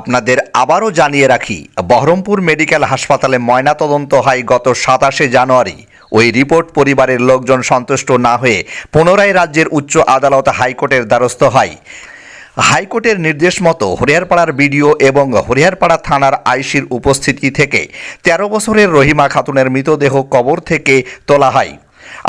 আপনাদের আবারও জানিয়ে রাখি, বহরমপুর মেডিকেল হাসপাতালে ময়নাতদন্ত হয় গত সাতাশে জানুয়ারি। ওই রিপোর্ট পরিবারের লোকজন সন্তুষ্ট না হয়ে পুনরায় রাজ্যের উচ্চ আদালত হাইকোর্টের দ্বারস্থ হয়। হাইকোর্টের নির্দেশ মতো হরিয়ারপাড়ার বিডিও এবং হরিয়ারপাড়া থানার আইসির উপস্থিতি থেকে তেরো বছরের রহিমা খাতুনের মৃতদেহ কবর থেকে তোলা হয়।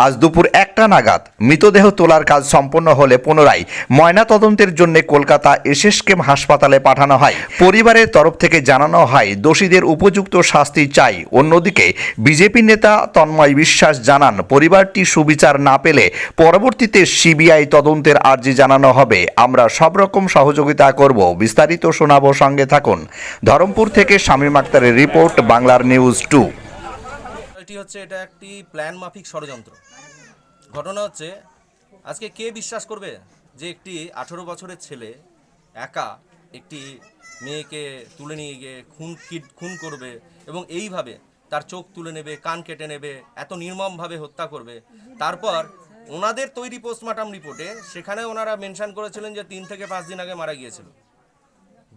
আজ দুপুর একটা নাগাদ মৃতদেহ তোলার কাজ সম্পন্ন হলে পুনরায় ময়নাতদন্তের জন্য কলকাতা এসএসকেম হাসপাতালে পাঠানো হয়। পরিবারের তরফ থেকে জানানো হয়, দোষীদের উপযুক্ত শাস্তি চাই। অন্যদিকে বিজেপি নেতা তন্ময় বিশ্বাস জানান, পরিবারটি সুবিচার না পেলে পরবর্তীতে সিবিআই তদন্তের আর্জি জানানো হবে। আমরা সব রকম সহযোগিতা করব, বিস্তারিত শোনাবো সঙ্গে থাকুন। ধরমপুর থেকে শামীম আক্তারের রিপোর্ট, বাংলার নিউজ টু। এটি হচ্ছে, এটা একটি প্ল্যান মাফিক ষড়যন্ত্র। ঘটনা হচ্ছে, আজকে কে বিশ্বাস করবে যে একটি আঠেরো বছরের ছেলে একা একটি মেয়েকে তুলে নিয়ে গিয়ে খুন খুন করবে এবং এইভাবে তার চোখ তুলে নেবে, কান কেটে নেবে, এত নির্মমভাবে হত্যা করবে। তারপর ওনাদের তৈরি পোস্টমার্টাম রিপোর্টে সেখানে ওনারা মেনশন করেছিলেন যে তিন থেকে পাঁচ দিন আগে মারা গিয়েছিল।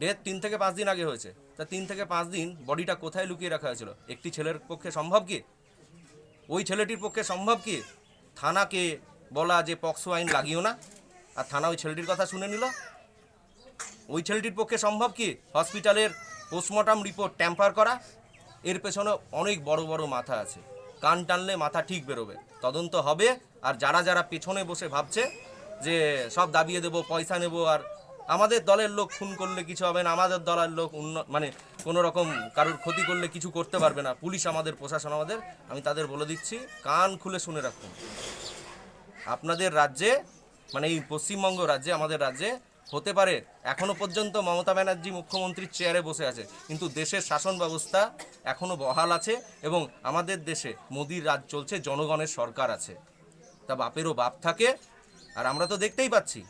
ডেথ তিন থেকে পাঁচ দিন আগে হয়েছে। তা তিন থেকে পাঁচ দিন বডিটা কোথায় লুকিয়ে রাখা হয়েছিল? একটি ছেলের পক্ষে সম্ভব কি? ওই ছেলেটির পক্ষে সম্ভব কি? থানাকে বলা যে পক্সো আইন লাগিও না। আর থানা ওই ছেলেটির কথা শুনে নিল। ওই ছেলেটির পক্ষে সম্ভব কি? হসপিটালের পোস্টমর্টম রিপোর্ট ট্যাম্পার করা। এর পেছনে অনেক বড় বড় মাথা আছে। কান টানলে মাথা ঠিক বেরোবে। তদন্ত হবে। আর যারা যারা পেছনে বসে ভাবছে যে সব দাবিয়ে দেবো, পয়সা নেব আর আমাদের দলের লোক খুন করলে কিছু হবে না, আমাদের দলের লোক উন্ন মানে কোনো রকম কারোর ক্ষতি করলে কিছু করতে পারবে না। পুলিশ আমাদের, প্রশাসন আমাদের, আমি তাদের বলে দিচ্ছি, কান খুলে শুনে রাখুন। আপনাদের রাজ্যে মানে এই পশ্চিমবঙ্গ রাজ্যে, আমাদের রাজ্যে হতে পারে, এখনও পর্যন্ত মমতা ব্যানার্জি মুখ্যমন্ত্রীর চেয়ারে বসে আছে, কিন্তু দেশের শাসন ব্যবস্থা এখনও বহাল আছে এবং আমাদের দেশে মোদির রাজ চলছে, জনগণের সরকার আছে। তা বাপেরও বাপ থাকে, আর আমরা তো দেখতেই পাচ্ছি।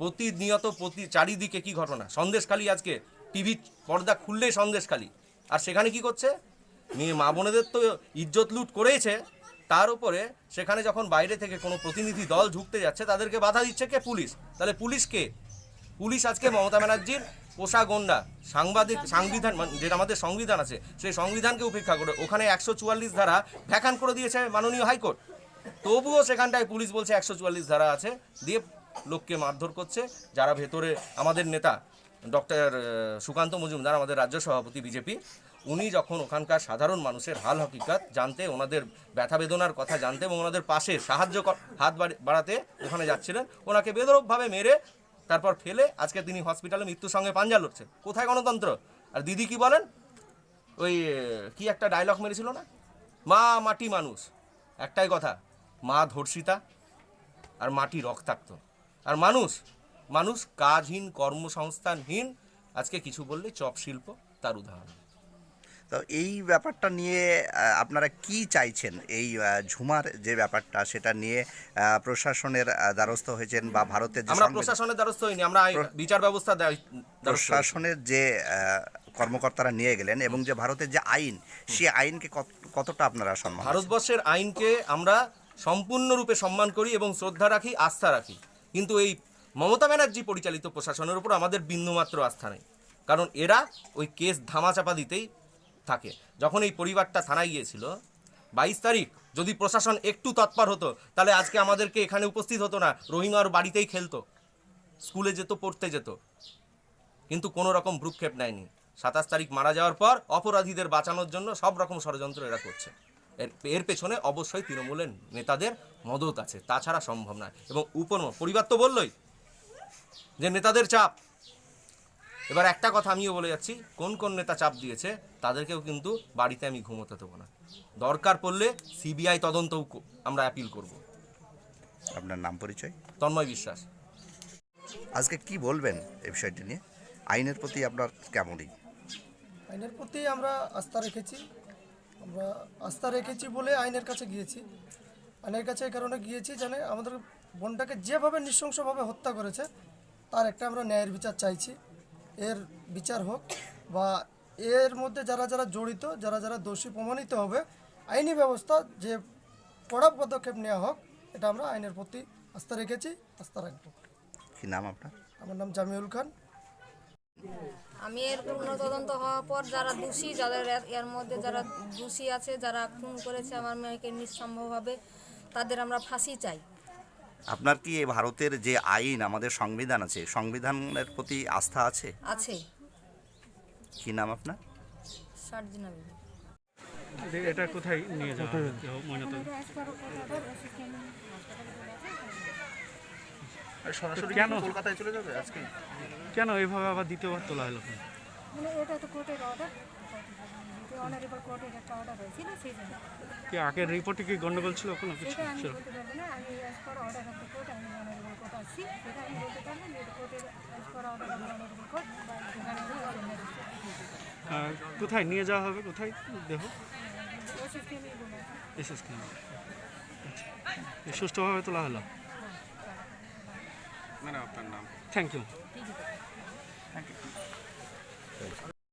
প্রতিনিয়ত প্রতি চারিদিকে কি ঘটনা? সন্দেশখালী আজকে টিভি পর্দা খুললেই সন্দেশখালী। আর সেখানে কি করছে? মেয়ে মা বোনেদের তো ইজ্জত লুট করেইছে তার উপরে সেখানে যখন বাইরে থেকে কোনো প্রতিনিধি দল ঢুকতে যাচ্ছে, তাদেরকে বাধা দিচ্ছে কে? পুলিশ। তাহলে পুলিশ কে? পুলিশ আজকে মমতা ব্যানার্জির পোষা গন্ডা। সাংবাদিক, সাংবিধান মানে যেটা আমাদের সংবিধান আছে, সেই সংবিধানকে উপেক্ষা করে ওখানে একশো চুয়াল্লিশ ধারা ভ্যাকান করে দিয়েছে মাননীয় হাইকোর্ট। তবুও সেখানটায় পুলিশ বলছে একশো চুয়াল্লিশ ধারা আছে। দিয়ে লোককে মারধর করছে, যারা ভেতরে আমাদের নেতা ডক্টর সুকান্ত মজুমদার, আমাদের রাজ্য সভাপতি বিজেপি, উনি যখন ওখানকার সাধারণ মানুষের হাল হকিকত জানতে, ওনাদের ব্যথা বেদনার কথা জানতে এবং ওনাদের পাশে সাহায্য হাত বাড়ি- বাড়াতে ওখানে যাচ্ছিলেন, ওনাকে বেদরকভাবে মেরে তারপর ফেলে আজকে তিনি হসপিটালে মৃত্যুর সঙ্গে পাঞ্জা লড়ছেন কোথায় গণতন্ত্র? আর দিদি কি বলেন? ওই, কি একটা ডায়লগ মেরেছিল না? মা মাটি মানুষ, একটাই কথা, মা ধর্ষিতা আর মাটি রক্তাক্ত। আর মানুষ মানুষ কাজহীন কর্মসংস্থানহীন আজকে কিছু বললে চপ শিল্প তার উদাহরণ। তো এই ব্যাপারটা নিয়ে আপনারা কি চাইছেন? এই ঝুমার যে ব্যাপারটা সেটা নিয়ে প্রশাসনের দ্বারস্থ হয়েছেন বা ভারতের আমরা প্রশাসনের দ্বারস্থ হইনি আমরা বিচার ব্যবস্থা প্রশাসনের যে কর্মকর্তারা নিয়ে গেলেন এবং যে ভারতের যে আইন সেই আইনকে কত- কতটা আপনারা সম্মান ভারতবর্ষের আইনকে আমরা সম্পূর্ণরূপে সম্মান করি এবং শ্রদ্ধা রাখি আস্থা রাখি। কিন্তু এই মমতা ব্যানার্জি পরিচালিত প্রশাসনের উপর আমাদের বিন্দুমাত্র আস্থা নেই। কারণ এরা ওই কেস ধামাচাপা দিতেই থাকে। যখন এই পরিবারটা থানায় গিয়েছিল, বাইশ তারিখ যদি প্রশাসন একটু তৎপর হতো, তাহলে আজকে আমাদেরকে এখানে উপস্থিত হতো না। রহিমার বাড়িতেই খেলতো, স্কুলে যেত, পড়তে যেত। কিন্তু কোনো রকম ভ্রুক্ষেপ নেয়নি। সাতাশ তারিখ মারা যাওয়ার পর অপরাধীদের বাঁচানোর জন্য সব রকম ষড়যন্ত্র এরা করছে। এর এর পেছনে অবশ্যই তৃণমূলের নেতাদের মদত আছে তাছাড়া সম্ভব নয়। এবং উপর পরিবার তো বললই যে নেতাদের চাপ। এবার একটা কথা আমিও বলে যাচ্ছি কোন কোন নেতা চাপ দিয়েছে তাদেরকেও কিন্তু বাড়িতে আমি ঘুমোতে দেবো না। দরকার পড়লে সিবিআই তদন্তও কো- আমরা অ্যাপিল করব। আপনার নাম পরিচয়? তন্ময় বিশ্বাস। আজকে কি বলবেন এই বিষয়টি নিয়ে? আইনের প্রতি আপনার কেমনই? আইনের প্রতি আমরা আস্থা রেখেছি। আমরা আস্থা রেখেছি বলে আইনের কাছে গিয়েছি। আইনের কাছে এই কারণে গিয়েছি জানে আমাদের বোনটাকে যেভাবে নৃশংসভাবে হত্যা করেছে তার একটা আমরা ন্যায়ের বিচার চাইছি। এর বিচার হোক বা এর মধ্যে যারা যারা জড়িত যারা যারা দোষী প্রমাণিত হবে আইনি ব্যবস্থা যে কড়া পদক্ষেপ নেওয়া হোক এটা আমরা আইনের প্রতি আস্থা রেখেছি আস্থা রাখব। কি নাম আপনার? আমার নাম জামিউল খান। আমি এর পূর্ণ তদন্ত হওয়ার পর যারা দোষী যাদের এর- মধ্যে যারা দোষী আছে যারা খুন করেছে আমার মেয়েকে নিঃসম্ভবভাবে তাদের আমরা ফাঁসি চাই। আপনার কি এই ভারতের যে আইন আমাদের সংবিধান আছে সংবিধানের প্রতি আস্থা আছে? আছে। কি নাম আপনার? আমি এ- এটা কোথায় নিয়ে যাওয়া হবে? ময়নাতদন্ত। সরাসরি কেন? কলকাতায় চলে যাবে আজকে? কেন এইভাবে আবার দ্বিতীয়বার তোলা হলো কেন? মানে এটা তো কোর্টের অর্ডার অনারেবল কোর্টের একটা অর্ডার হয়েছিল সেই জন্য। কি আগের রিপোর্টে কি গন্ডগোল ছিল কোনো কিছু? সেটা আমি ছিল? বলতে পারব না। আমি as per order of the court আমি অনারেবল কোর্ট আসছি। সেটা আমি বলতে পারব যে কোর্টের as per order of honourable court কোথায় নিয়ে যাওয়া হবে কোথায়? দেহ ওসিসকে নিয়ে বলে এসএস সুষ্ঠুভাবে তোলা হলো থ্যাংক ইউ